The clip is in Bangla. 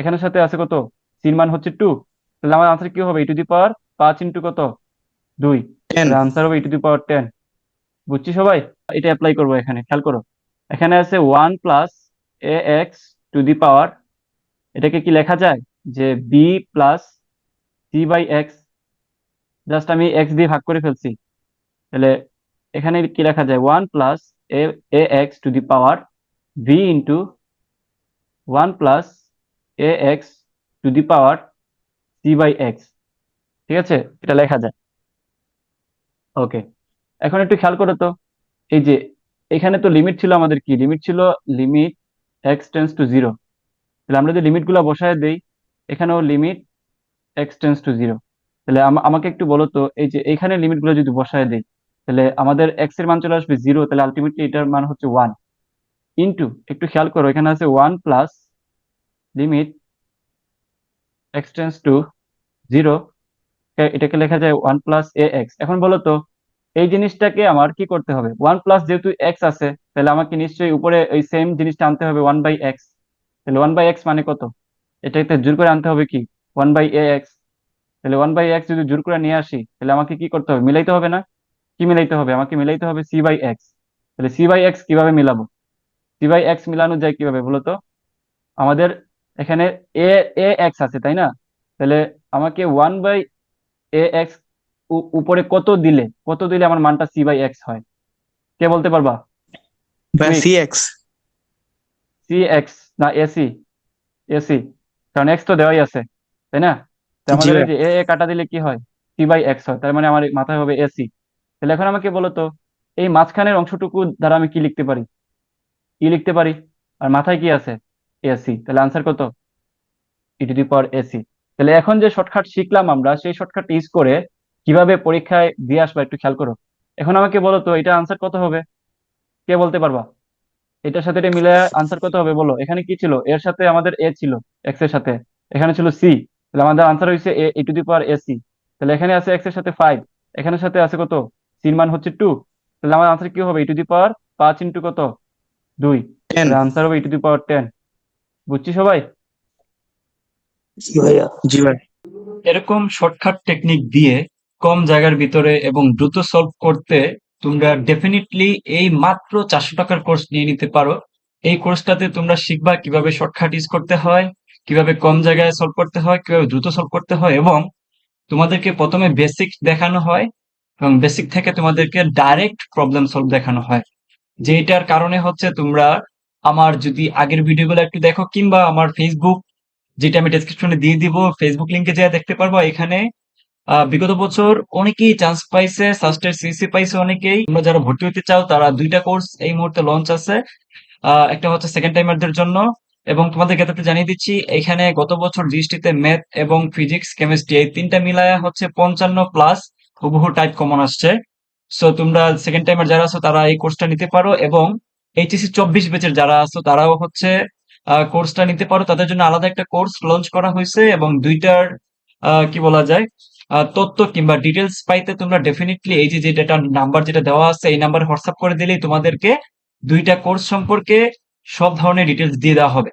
এখানের সাথে আছে কত? সির মান হচ্ছে টু তাহলে আমার আনসার কি হবে? ই টু দি পাওয়ার পাঁচ ইন্টু কত? দুই। আনসার হবে ই টু দি পাওয়ার টেন বুঝছি সবাই? এটা অ্যাপ্লাই করব এখানে খেয়াল করো। এখানে আছে one plus A X to the power এটাকে কি লেখা যায়? যে B plus C by X just আমি এক্স দিয়ে ভাগ করে ফেলছি। তাহলে এখানে কি লেখা যায়? One plus A A X to the power V into one plus A X to the power C by X ঠিক আছে? এটা লেখা যায়। ওকে এখন একটু খেয়াল করো তো, এই যে এখানে তো লিমিট ছিল আমাদের কি? লিমিট ছিল limit X tends to zero তাহলে আমরা যদি লিমিটগুলো বসায় দেই, এখানেও limit X tends to zero তাহলে আমা- আমাকে একটু বলো তো, এই যে এখানে লিমিটগুলো যদি বসায় দেই, তাহলে আমাদের এক্সের মান চলে আসবে জিরো তাহলে আলটিমেটলি এটার মান হচ্ছে ওয়ান ইন্টু একটু খেয়াল করো, এখানে আছে one plus limit X tends to zero এটাকে লেখা যায় ওয়ান প্লাস এ এক্স এখন বলো তো, এই জিনিসটাকে আমার কি করতে হবে? ওয়ান প্লাস যেহেতু এক্স আছে, তাহলে আমাকে নিশ্চয়ই উপরে ওই সেম জিনিসটা আনতে হবে ওয়ান বাই এক্স তাহলে ওয়ান বাই এক্স মানে কত? এটাকে জোর করে আনতে হবে কি? ওয়ান বাই এ এক্স তাহলে ওয়ান বাই এক্স যদি জোর করে নিয়ে আসি, তাহলে আমাকে কি করতে হবে? মিলাইতে হবে না? কি মিলাইতে হবে? আমাকে মিলাইতে হবে সি বাই এক্স তাহলে সি বাই এক্স কীভাবে মিলাবো? সি বাই এক্স মিলানো যায় কীভাবে বলতো আমাদের এখানে এ এ এক্স আছে তাই না? তাহলে আমাকে ওয়ান বাই এ এক্স উপরে কত দিলে? কত দিলে আমার মানটা সি বাই এক্স হয়? কে বলতে পারবা? সি এক্স সি এক্স না এসি এসি কারণ এক্স তো দেওয়াই আছে তাই না? আমাদের যে এ এ কাটা দিলে কি হয়? সি বাই এক্স হয় তার মানে আমার মাথায় হবে এসি তাহলে এখন আমাকে বলো তো এই মাঝখানের অংশটুকু দ্বারা আমি কি লিখতে পারি? কি লিখতে পারি? আর মাথায় কি আছে? এসি তাহলে আনসার কত? ই টু দি পাওয়ার এসি তাহলে এখন যে শর্টকাট শিখলাম আমরা সেই শর্টকাট ইউজ করে কীভাবে পরীক্ষায় দিয়ে আসবা একটু খেয়াল করো। এখন আমাকে বলো তো এটা আনসার কত হবে? কে বলতে পারবা? এটার সাথে এটা মিলে আনসার কত হবে বলো? এখানে কি ছিল? এর সাথে আমাদের এ ছিল এক্সের সাথে। এখানে ছিল সি তাহলে আমাদের আনসার হয়েছে এ ই টু দি পাওয়ার এসি তাহলে এখানে আছে এক্সের সাথে ফাইভ এখানের সাথে আছে কত? সির মান হচ্ছে টু তাহলে আমার আনসার কি হবে? ই টু দি পাওয়ার পাঁচ ইন্টু কত? দুই। টেন আনসার হবে ই টু দি পাওয়ার টেন বুঝছি সবাই? জি ভাইয়া। জি ভাই। এরকম শর্টকাট টেকনিক দিয়ে কম জায়গার ভিতরে এবং দ্রুত সলভ করতে তোমরা ডেফিনেটলি এই মাত্র চারশো টাকার কোর্স নিয়ে নিতে পারো। এই কোর্সটাতে তোমরা শিখবা কীভাবে শর্টকাট ইউজ করতে হয় কীভাবে কম জায়গায় সলভ করতে হয় কীভাবে দ্রুত সলভ করতে হয় এবং তোমাদেরকে প্রথমে বেসিক দেখানো হয় এবং বেসিক থেকে তোমাদেরকে ডাইরেক্ট প্রবলেম সলভ দেখানো হয়। যেটার কারণে হচ্ছে তোমরা আমার যদি আগের ভিডিওগুলো একটু দেখো, কিংবা আমার ফেসবুক যেটা আমি ডেসক্রিপশনে দিয়ে দিব ফেসবুক লিংকে যা দেখতে পারব। এখানে বিগত বছর অনেকেই চান্স পাইছে সাস্টের সিসি পাইছে অনেকেই। তোমরা যারা ভর্তি হতে চাও, তারা দুইটা কোর্স এই মুহূর্তে লঞ্চ আছে। একটা হচ্ছে সেকেন্ড টাইমারদের জন্য। এবং তোমাদের ক্ষেত্রে জানিয়ে দিচ্ছি, এখানে গত বছর জিএসটিতে ম্যাথ এবং ফিজিক্স কেমিস্ট্রি এই তিনটা মিলায়া হচ্ছে পঞ্চান্ন প্লাস হুবহু টাইপ কমন আসছে। সো তোমরা সেকেন্ড টাইমার যারা আছো, তারা এই কোর্সটা নিতে পারো। এবং এইচএসসি চব্বিশ ব্যাচের যারা আছো, তারাও হচ্ছে কোর্সটা নিতে পারো। তাদের জন্য আলাদা একটা কোর্স লঞ্চ করা হয়েছে এবং দুইটার কি বলা যায় তথ্য কিংবা ডিটেলস পাইতে তোমরা ডেফিনেটলি এই যে যেটা নাম্বার যেটা দেওয়া আছে, এই নাম্বার হোয়াটসঅ্যাপ করে দিলেই তোমাদেরকে দুইটা কোর্স সম্পর্কে সব ধরনের ডিটেলস দিয়ে দেওয়া হবে।